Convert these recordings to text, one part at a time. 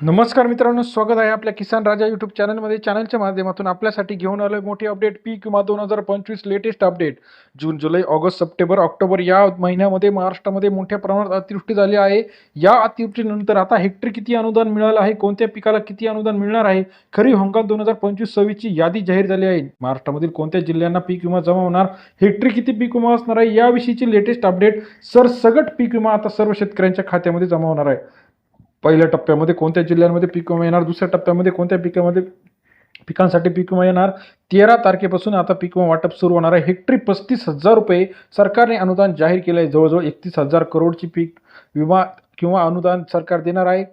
नमस्कार मित्रांनो स्वागत आहे आपल्या किसान राजा यूट्यूब चॅनलमध्ये चॅनलच्या माध्यमातून आपल्यासाठी घेऊन आलोय मोठी अपडेट पीक विमा दोन हजार पंचवीस लेटेस्ट अपडेट जून जुलै ऑगस्ट सप्टेंबर ऑक्टोबर या महिन्यामध्ये महाराष्ट्रामध्ये मोठ्या प्रमाणात अतिवृष्टी झाली आहे. या अतिवृष्टीनंतर आता हेक्टरी किती अनुदान मिळालं आहे? कोणत्या पिकाला किती अनुदान मिळणार आहे? खरी हंगाम दोन हजार पंचवीस सव्वीसची यादी जाहीर झाली आहे. महाराष्ट्रामधील कोणत्या जिल्ह्यांना पीक विमा जमा होणार? हेक्टरी किती पीक विमा असणार आहे? याविषयीची लेटेस्ट अपडेट सरसगट पीक विमा आता सर्व शेतकऱ्यांच्या खात्यामध्ये जमा होणार आहे. पहिल्या टप्प्यामध्ये कोणत्या जिल्ह्यांमध्ये पीक विमा येणार दुसऱ्या टप्प्यामध्ये कोणत्या पिकामध्ये पिकांसाठी पीक विमा येणार? तेरा तारखेपासून आता पीक विमा वाटप सुरू होणार आहे. हेक्टरी पस्तीस हजार रुपये सरकारने अनुदान जाहीर केलं आहे जवळजवळ एकतीस हजार करोडची पीक विमा किंवा अनुदान सरकार देणार आहे.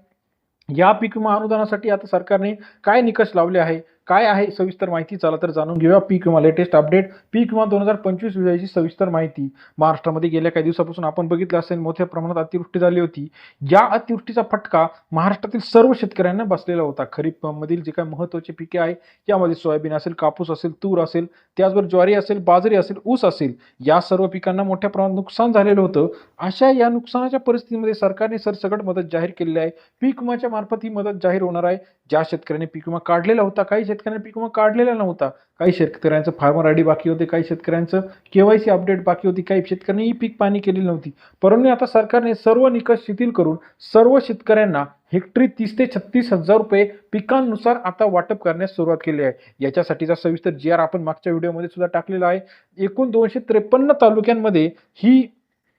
या पीक विमा अनुदानासाठी आता सरकारने काय निकष लावले आहे? काय आहे सविस्तर माहिती? चला तर जाणून घेऊया. पीक विमा लेटेस्ट अपडेट. पीक विमा दोन हजार पंचवीस विजयाची सविस्तर माहिती. महाराष्ट्रामध्ये गेल्या काही दिवसापासून आपण बघितलं असेल मोठ्या प्रमाणात अतिवृष्टी झाली होती. या अतिवृष्टीचा फटका महाराष्ट्रातील सर्व शेतकऱ्यांना बसलेला होता. खरीपमधील जे काही महत्त्वाचे पिके आहे यामध्ये सोयाबीन असेल कापूस असेल तूर असेल त्याचबरोबर ज्वारी असेल बाजरी असेल ऊस असेल या सर्व पिकांना मोठ्या प्रमाणात नुकसान झालेलं होतं. अशा या नुकसानाच्या परिस्थितीमध्ये सरकारने सरसकट मदत जाहीर केलेली आहे. पीक विमाच्या मार्फत ही मदत जाहीर होणार आहे. ज्या शेतकऱ्यांनी पीक विमा काढलेला होता काही शेतकऱ्यांनी पीक विमा काढलेला नव्हता. काही शेतकऱ्यांचं फार्मर आय डी बाकी होते काही शेतकऱ्यांचं केवायसी अपडेट बाकी होती काही शेतकऱ्यांनी ही पीक पाणी केलेली नव्हती. परंतु आता सरकारने सर्व निकष शिथिल करून सर्व शेतकऱ्यांना हेक्टरी तीस ते छत्तीस हजार रुपये पिकांनुसार आता वाटप करण्यास सुरुवात केली आहे. याच्यासाठीचा सविस्तर जी आर आपण मागच्या व्हिडिओमध्ये सुद्धा टाकलेला आहे. एकूण दोनशे त्रेपन्न तालुक्यांमध्ये ही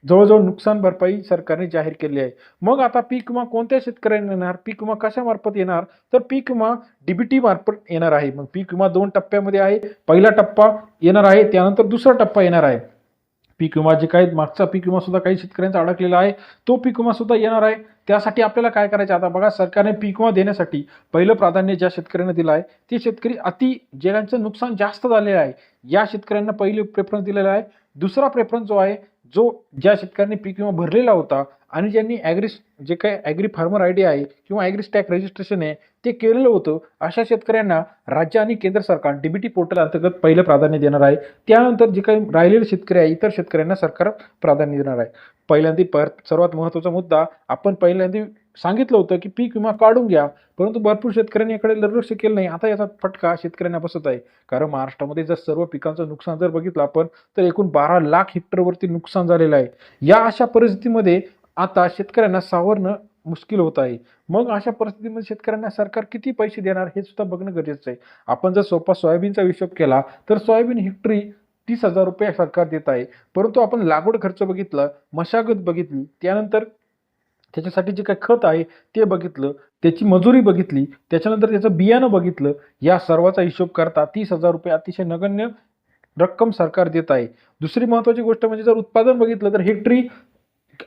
जवळजवळ नुकसान भरपाई सरकारने जाहीर केली आहे. मग आता पीक विमा कोणत्या शेतकऱ्यांना येणार? पीक विमा कशामार्फत येणार? तर पीक विमा डीबीटी मार्फत येणार आहे. मग पीक विमा दोन टप्प्यामध्ये आहे. पहिला टप्पा येणार आहे. त्यानंतर दुसरा टप्पा येणार आहे. पीक विमा जे काही मागचा पीक विमा सुद्धा काही शेतकऱ्यांचा अडकलेला आहे. तो पीक विमा सुद्धा येणार आहे. त्यासाठी आपल्याला काय करायचं? आता बघा सरकारने पीक विमा देण्यासाठी पहिलं प्राधान्य ज्या शेतकऱ्यांना दिलं आहे ते शेतकरी अति ज्यांचं नुकसान जास्त झालेलं आहे या शेतकऱ्यांना पहिले प्रेफरन्स दिलेला आहे. दुसरा प्रेफरन्स जो आहे जो ज्या शेतकऱ्यांनी पीक विमा भरलेला होता आणि ज्यांनी ॲग्रीस जे काही ॲग्री फार्मर आय डी आहे किंवा ॲग्री स्टॅक रजिस्ट्रेशन आहे ते केलेलं होतं अशा शेतकऱ्यांना राज्य आणि केंद्र सरकार डीबीटी पोर्टल अंतर्गत पहिलं प्राधान्य देणार आहे. त्यानंतर जे काही राहिलेले शेतकरी आहे इतर शेतकऱ्यांना सरकार प्राधान्य देणार आहे. पहिल्यांदा पर सर्वात महत्त्वाचा मुद्दा आपण पहिल्यांदा सांगितलं होतं की पीक विमा काढून घ्या परंतु भरपूर शेतकऱ्यांनी याकडे दुर्लक्ष केलं नाही. आता याचा फटका शेतकऱ्यांना बसत आहे. कारण महाराष्ट्रामध्ये जर सर्व पिकांचं नुकसान जर बघितलं आपण तर एकूण बारा लाख हेक्टरवरती नुकसान झालेलं आहे. या अशा परिस्थितीमध्ये आता शेतकऱ्यांना सावरणं मुश्किल होत आहे. मग अशा परिस्थितीमध्ये शेतकऱ्यांना सरकार किती पैसे देणार हे सुद्धा बघणं गरजेचं आहे. आपण जर सोपा सोयाबीनचा हिशोब केला तर सोयाबीन हेक्टरी तीस हजार रुपये सरकार देत आहे. परंतु आपण लागवड खर्च बघितला मशागत बघितली त्यानंतर त्याच्यासाठी जे काही खत आहे ते बघितलं त्याची मजुरी बघितली त्याच्यानंतर त्याचं बियाणं बघितलं या सर्वाचा हिशोब करता तीस हजार रुपये अतिशय नगण्य रक्कम सरकार देत आहे. दुसरी महत्त्वाची गोष्ट म्हणजे जर उत्पादन बघितलं तर हेक्टरी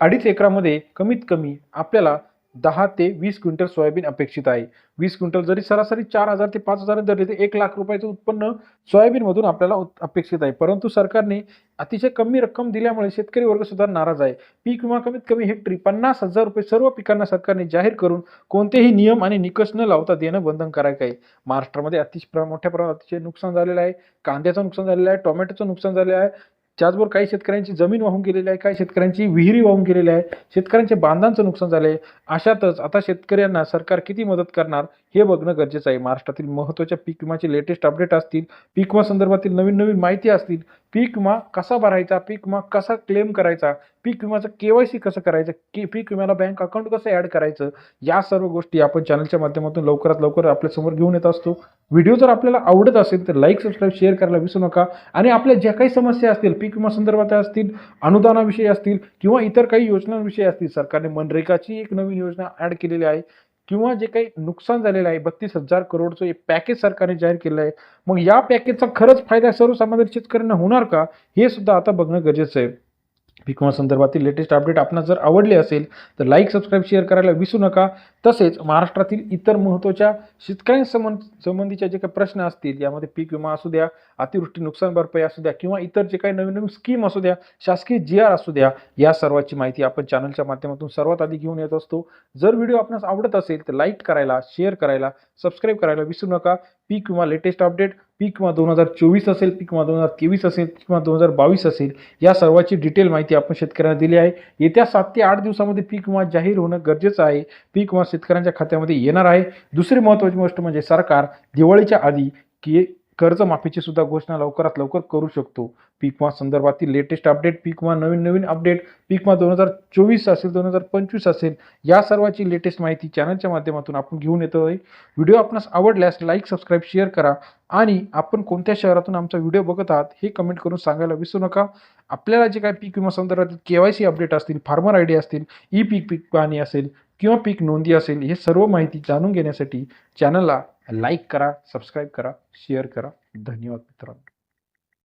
अडीच एकरामध्ये कमीत कमी आपल्याला दहा ते वीस क्विंटल सोयाबीन अपेक्षित आहे. वीस क्विंटल जरी सरासरी चार हजार ते पाच हजार धरले तर एक लाख रुपयाचं उत्पन्न सोयाबीनमधून आपल्याला अपेक्षित आहे. परंतु सरकारने अतिशय कमी रक्कम दिल्यामुळे शेतकरी वर्ग सुद्धा नाराज आहे. पीक विमा कमीत कमी हेक्टरी पन्नास हजार रुपये सर्व पिकांना सरकारने जाहीर करून कोणतेही नियम आणि निकष न लावता देणं बंधनकारक आहे. महाराष्ट्रामध्ये अतिशय प्र- मोठ्या प्रमाणात अतिशय नुकसान झालेलं आहे. कांद्याचं नुकसान झालेलं आहे. टोमॅटोचं नुकसान झालेलं आहे. त्याचबरोबर काही शेतकऱ्यांची जमीन वाहून गेलेली आहे काही शेतकऱ्यांची विहिरी वाहून गेलेली आहे शेतकऱ्यांच्या बांधांचं नुकसान झालं आहे अशातच आता शेतकऱ्यांना सरकार किती मदत करणार हे बघणं गरजेचं आहे. महाराष्ट्रातील महत्त्वाच्या पीक विमाचे लेटेस्ट अपडेट असतील पीक विमा संदर्भातील नवीन नवीन माहिती असतील पीक विमा कसा भरायचा पीक विमा कसा क्लेम करायचा पीक विमाचं केवायसी कसं करायचं की पीक विम्याला बँक अकाउंट कसं ॲड करायचं या सर्व गोष्टी आपण चॅनलच्या माध्यमातून लवकरात लवकर आपल्यासमोर घेऊन येत असतो. व्हिडिओ जर आपल्याला आवडत असेल तर लाईक सबस्क्राईब शेअर करायला विसरू नका. आणि आपल्या ज्या काही समस्या असतील पीक विमा संदर्भात असतील अनुदानाविषयी असतील किंवा इतर काही योजनांविषयी असतील सरकारने मनरेगाची एक नवीन योजना ॲड केलेली आहे. किंवा जे काही नुकसान झालेलं आहे बत्तीस हजार करोडचं एक पॅकेज सरकारने जाहीर केलं आहे मग या पॅकेजचा खरंच फायदा सर्वसामान्य शेतकऱ्यांना होणार का? हे सुद्धा आता बघणं गरजेचं आहे. पीक संदर्भातील लेटेस्ट अपडेट आपणास जर आवडले असेल तर लाईक सबस्क्राईब शेअर करायला विसरू नका. तसेच महाराष्ट्रातील इतर महत्त्वाच्या शेतकऱ्यांसंबंध संबंधीच्या जे काही प्रश्न असतील यामध्ये पीक विमा असू द्या अतिवृष्टी नुकसान भरपाई असू द्या किंवा इतर जे काही नवीन नवीन स्कीम असू द्या शासकीय जी आर असू द्या या सर्वाची माहिती आपण चॅनलच्या माध्यमातून सर्वात आधी घेऊन येत असतो. जर व्हिडिओ आपणास आवडत असेल तर लाईक करायला शेअर करायला सबस्क्राईब करायला विसरू नका. पीक विमा लेटेस्ट अपडेट पीक विमा दोन हजार चोवीस असेल पीक विमा दोन हजार तेवीस असेल पीक विमा दोन हजार बावीस असेल या सर्वाची डिटेल माहिती आपण शेतकऱ्यांना दिली आहे. येत्या सात ते आठ दिवसामध्ये पीक विमा जाहीर होणं गरजेचं आहे. पीक विमा शेतकऱ्यांच्या खात्यामध्ये येणार आहे. दुसरी महत्त्वाची गोष्ट म्हणजे सरकार दिवाळीच्या आधी की कर्जमाफीची सुद्धा घोषणा लवकरात लवकर करू शकतो. पीकमा विमा संदर्भातील लेटेस्ट अपडेट पीक नवीन नवीन अपडेट पीक विमा दोन हजार चोवीस असेल दोन हजार पंचवीस असेल या सर्वाची लेटेस्ट माहिती चॅनलच्या माध्यमातून आपण घेऊन येतो आहे. व्हिडिओ आपणास आवडल्यास लाईक सबस्क्राईब शेअर करा आणि आपण कोणत्या शहरातून आमचा व्हिडिओ बघत आहात हे कमेंट करून सांगायला विसरू नका. आपल्याला जे काही पीक विमा संदर्भातील के वाय सी अपडेट असतील फार्मर आय डी असतील ई पीक पीक पाहणी असेल किंवा पीक नोंदी असेल हे सर्व माहिती जाणून घेण्यासाठी चॅनलला लाईक करा सबस्क्राईब करा शेअर करा. धन्यवाद मित्रांनो.